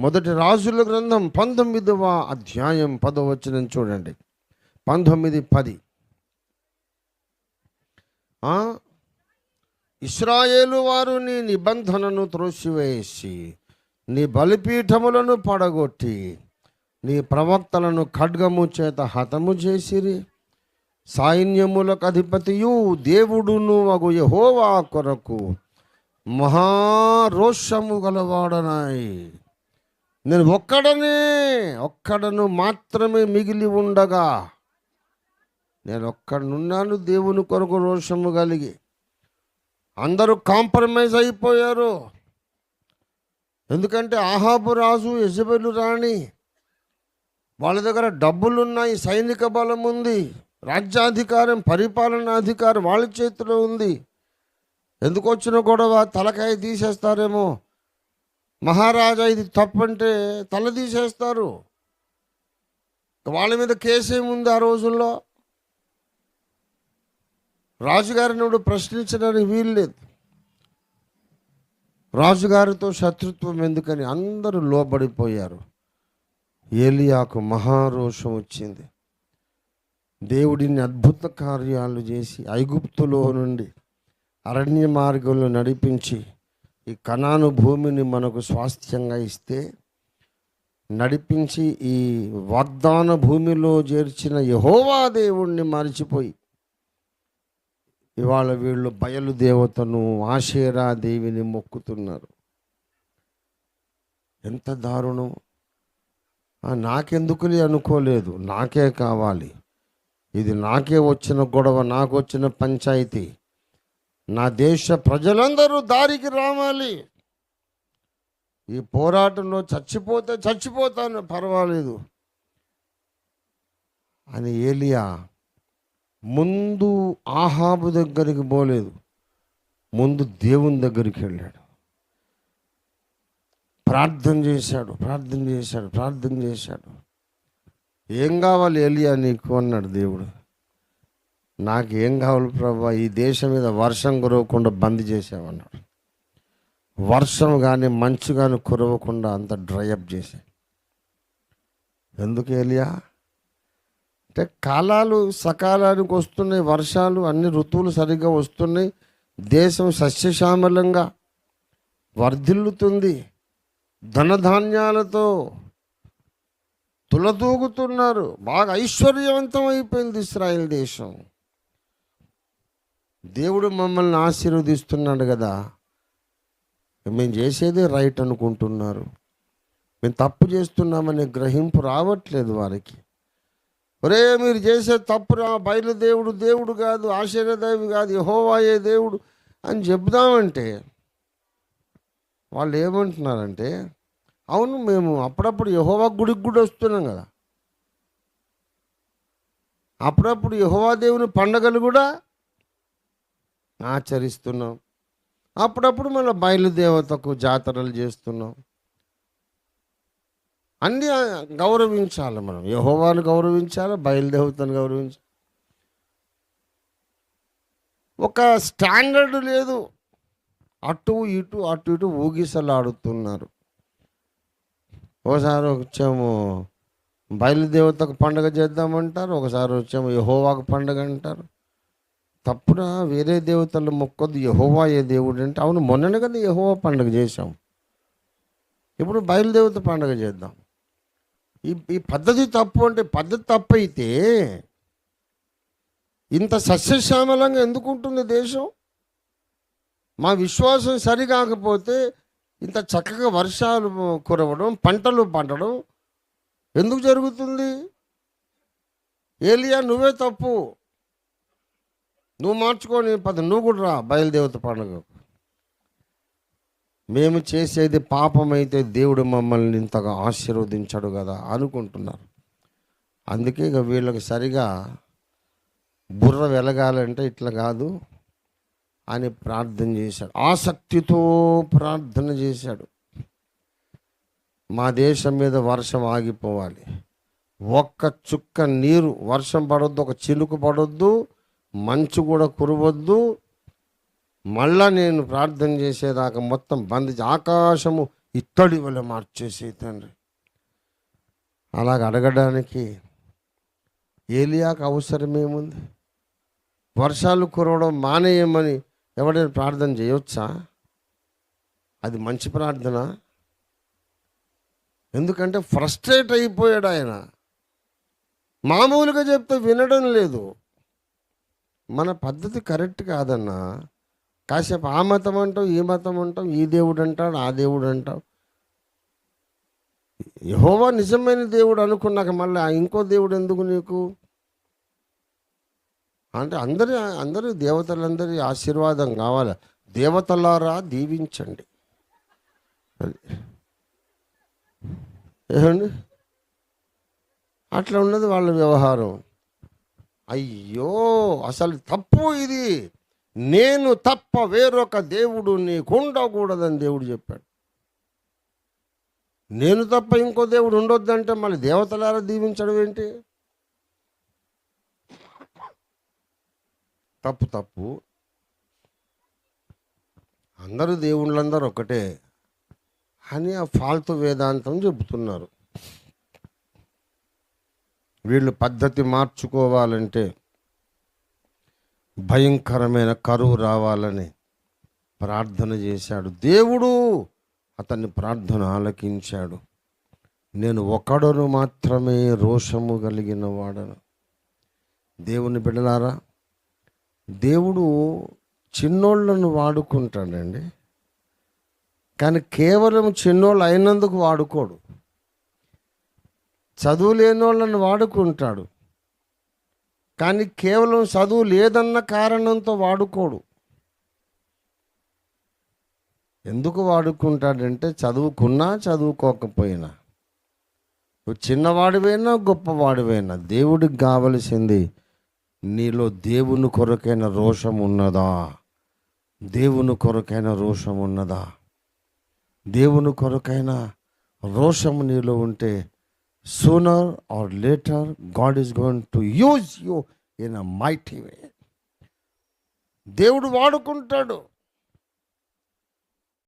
మొదటి రాజుల గ్రంథం పంతొమ్మిదవ అధ్యాయం పదవచనం చూడండి. పంతొమ్మిది పది. ఇస్రాయేలు వారు నీ నిబంధనను త్రోసివేసి నీ బలిపీఠములను పడగొట్టి నీ ప్రవక్తలను ఖడ్గము చేత హతము చేసిరి. సైన్యములకు అధిపతియు దేవుడును అగు యహోవా కొరకు మహారోషము గలవాడనాయి. నేను ఒక్కడనే ఒక్కడను మాత్రమే మిగిలి ఉండగా నేను ఒక్కడనున్నాను దేవుని కొరకు రోషము కలిగి. అందరూ కాంప్రమైజ్ అయిపోయారు. ఎందుకంటే ఆహాబు రాజు యజబెలు రాణి వాళ్ళ దగ్గర డబ్బులున్నాయి సైనిక బలం ఉంది రాజ్యాధికారం పరిపాలనాధికారం వాళ్ళ చేతిలో ఉంది. ఎందుకు వచ్చిన గొడవ? తలకాయ తీసేస్తారేమో. మహారాజా ఇది తప్పంటే తల తీసేస్తారు వాళ్ళ మీద కేసు ఏముంది ఆ రోజుల్లో? రాజుగారిని ఇప్పుడు ప్రశ్నించడానికి వీలు లేదు. రాజుగారితో శత్రుత్వం ఎందుకని అందరూ లోబడిపోయారు. ఏలియాకు మహారోషం వచ్చింది. దేవుడిని అద్భుత కార్యాలు చేసి ఐగుప్తులో నుండి అరణ్య మార్గంలో నడిపించి ఈ కణాను భూమిని మనకు స్వాస్థ్యంగా ఇస్తే నడిపించి ఈ వాగ్దాన భూమిలో చేర్చిన యహోవా దేవుణ్ణి మరిచిపోయి ఇవాళ వీళ్ళు బయలు దేవతను ఆశేరా దేవిని మొక్కుతున్నారు. ఎంత దారుణం. నాకెందుకు నాకెందుకులే అనుకోలేదు. నాకే కావాలి. ఇది నాకే వచ్చిన గొడవ నాకు వచ్చిన పంచాయతీ. నా దేశ ప్రజలందరూ దారికి రావాలి. ఈ పోరాటంలో చచ్చిపోతే చచ్చిపోతాను పర్వాలేదు. అని ఏలియా ముందు ఆహాబు దగ్గరికి పోలేదు. ముందు దేవుని దగ్గరికి వెళ్ళాడు. ప్రార్థన చేశాడు ప్రార్థన చేశాడు ప్రార్థన చేశాడు. ఏం కావాలి ఎలియా నీకు? అన్నాడు దేవుడు. నాకు ఏం కావాలి ప్రభా? ఈ దేశం మీద వర్షం కురవకుండా బంద్ చేసావన్నాడు వర్షం కానీ మంచు కానీ కురవకుండా అంత డ్రై అప్ ఎందుకు ఏలియా? అంటే కాలాలు సకాలానికి వస్తున్నాయి వర్షాలు అన్ని ఋతువులు సరిగ్గా వస్తున్నాయి. దేశం సస్యశ్యామలంగా వర్ధిల్లుతుంది. ధనధాన్యాలతో తులదూగుతున్నారు. బాగా ఐశ్వర్యవంతం అయిపోయింది ఇస్రాయల్ దేశం. దేవుడు మమ్మల్ని ఆశీర్వదిస్తున్నాడు కదా. మేము చేసేదే రైట్ అనుకుంటున్నారు. మేము తప్పు చేస్తున్నామనే గ్రహింపు రావట్లేదు వారికి. ఒరే మీరు చేసే తప్పురా బయలుదేవుడు దేవుడు కాదు ఆశ్చర్యదేవి కాదు యహోవాయే దేవుడు అని చెబుదామంటే వాళ్ళు ఏమంటున్నారంటే అవును మేము అప్పుడప్పుడు యహోవా గుడికి కూడా వస్తున్నాం కదా. అప్పుడప్పుడు యహోవా దేవుని పండగలు కూడా ఆచరిస్తున్నాం. అప్పుడప్పుడు మన బయలుదేవతకు జాతరలు చేస్తున్నాం. అన్నీ గౌరవించాలి మనం. యహోవాను గౌరవించాలి? బయలుదేవతను గౌరవించాలి ఒక స్టాండర్డ్ లేదు. అటు ఇటు అటు ఇటు ఊగిసలాడుతున్నారు. ఒకసారి వచ్చాము బయలుదేవతకు పండగ చేద్దామంటారు. ఒకసారి వచ్చాము యహోవాకు పండగ అంటారు. తప్పున? వేరే దేవతలు మొక్కదు యహోవా ఏ దేవుడు అంటే అవును మొన్ననే కదా యహోవా పండగ చేసాం ఇప్పుడు బయలుదేవత పండగ చేద్దాం. ఈ ఈ పద్ధతి తప్పు అంటే పద్ధతి తప్పు అయితే ఇంత సస్యశ్యామలంగా ఎందుకు ఉంటుంది దేశం? మా విశ్వాసం సరికాకపోతే ఇంత చక్కగా వర్షాలు కురవడం పంటలు పండడం ఎందుకు జరుగుతుంది? ఏలియా నువ్వే తప్పు. నువ్వు మార్చుకొని పద నువ్వు కూడా రా బయలుదేవత పండుగ. మేము చేసేది పాపమైతే దేవుడు మమ్మల్ని ఇంతగా ఆశీర్వదించాడు కదా అనుకుంటున్నారు. అందుకే ఇక వీళ్ళకి సరిగా బుర్ర వెలగాలంటే ఇట్లా కాదు అని ప్రార్థన చేశాడు. ఆసక్తితో ప్రార్థన చేశాడు. మా దేశం మీద వర్షం ఆగిపోవాలి. ఒక్క చుక్క నీరు వర్షం పడొద్దు ఒక చిలుకు పడొద్దు మంచు కూడా కురవద్దు. మళ్ళా నేను ప్రార్థన చేసేదాకా మొత్తం బంద్ ఆకాశము ఇత్తడి వల్ల మార్చేసి తండ్రి. అలాగ అడగడానికి ఏలియాకు అవసరం ఏముంది వర్షాలు కురవడం మానేయమని ఎవడైనా ప్రార్థన చేయొచ్చా? అది మంచి ప్రార్థన. ఎందుకంటే ఫ్రస్ట్రేట్ అయిపోయాడు ఆయన. మామూలుగా చెప్తే వినడం లేదు. మన పద్ధతి కరెక్ట్ కాదన్నా కాసేపు ఆ మతం అంటాం ఈ మతం అంటాం ఈ దేవుడు అంటాడు ఆ దేవుడు అంటాం యహోవా నిజమైన దేవుడు అనుకున్నాక మళ్ళీ ఆ ఇంకో దేవుడు ఎందుకు నీకు? అంటే అందరి అందరి దేవతలందరి ఆశీర్వాదం కావాలి. దేవతలారా దీవించండి. అది. ఏమండి? అట్లా ఉన్నది వాళ్ళ వ్యవహారం. అయ్యో అసలు తప్పు ఇది. నేను తప్ప వేరొక దేవుడు నీకు ఉండకూడదని దేవుడు చెప్పాడు. నేను తప్ప ఇంకో దేవుడు ఉండొద్దంటే మళ్ళీ దేవతలారా దీవించడం ఏంటి? తప్పు తప్పు. అందరూ దేవుళ్ళందరూ ఒకటే అని ఆ ఫాల్తు వేదాంతం చెబుతున్నారు. వీళ్ళు పద్ధతి మార్చుకోవాలంటే భయంకరమైన కరువు రావాలని ప్రార్థన చేశాడు. దేవుడు అతన్ని ప్రార్థన ఆలకించాడు. నేను ఒకడును మాత్రమే రోషము కలిగిన వాడను. దేవుని బిడలారా దేవుడు చిన్నోళ్ళను వాడుకుంటాడండి. కానీ కేవలం చిన్నోళ్ళు అయినందుకు వాడుకోడు. చదువు లేని వాళ్ళని వాడుకుంటాడు. కానీ కేవలం చదువు లేదన్న కారణంతో వాడుకోడు. ఎందుకు వాడుకుంటాడంటే చదువుకున్నా చదువుకోకపోయినా. నువ్వు చిన్నవాడివైనా గొప్పవాడివైనా దేవుడికి కావలసింది నీలో దేవుని కొరకైన రోషం ఉన్నదా? దేవుని కొరకైన రోషం ఉన్నదా? దేవుని కొరకైన రోషం నీలో ఉంటే sooner or later God is going to use you in a mighty way దేవుడు వాడుకుంటాడు